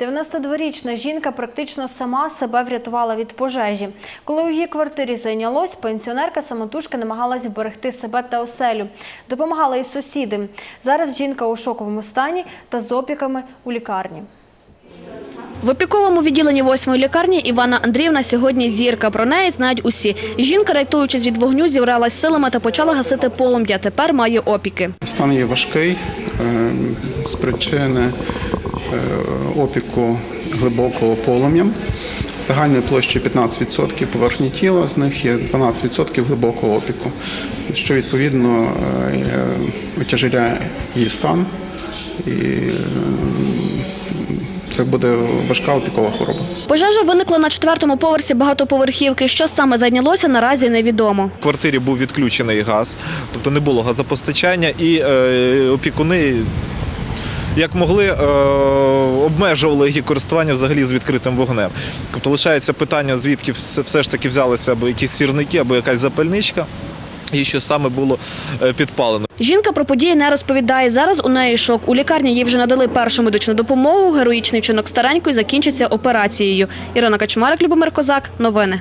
92-річна жінка практично сама себе врятувала від пожежі. Коли у її квартирі зайнялось, пенсіонерка самотужки намагалась вберегти себе та оселю. Допомагали і сусіди. Зараз жінка у шоковому стані та з опіками у лікарні. В опіковому відділенні восьмої лікарні Івана Андріївна сьогодні зірка. Про неї знають усі. Жінка, рятуючись від вогню, зібралась силами та почала гасити полум'я. Тепер має опіки. Стан є важкий з причини е, опіку глибокого полум'ям. Загальною площею 15% поверхні тіла, з них є 12% глибокого опіку, що відповідно е, е, утяжеляє її стан. І е, це буде важка опікова хвороба. Пожежа виникла на четвертому поверсі багатоповерхівки. Що саме зайнялося, наразі невідомо. В квартирі був відключений газ, тобто не було газопостачання, і е, опікуни. Як могли, е, обмежували її користування взагалі з відкритим вогнем. Тобто лишається питання, звідки все, ж таки взялися або якісь сірники, або якась запальничка, і що саме було е, підпалено. Жінка про події не розповідає. Зараз у неї шок. У лікарні їй вже надали першу медичну допомогу. Героїчний вчинок старенької закінчиться операцією. Ірина Качмарик, Любомир Козак. Новини.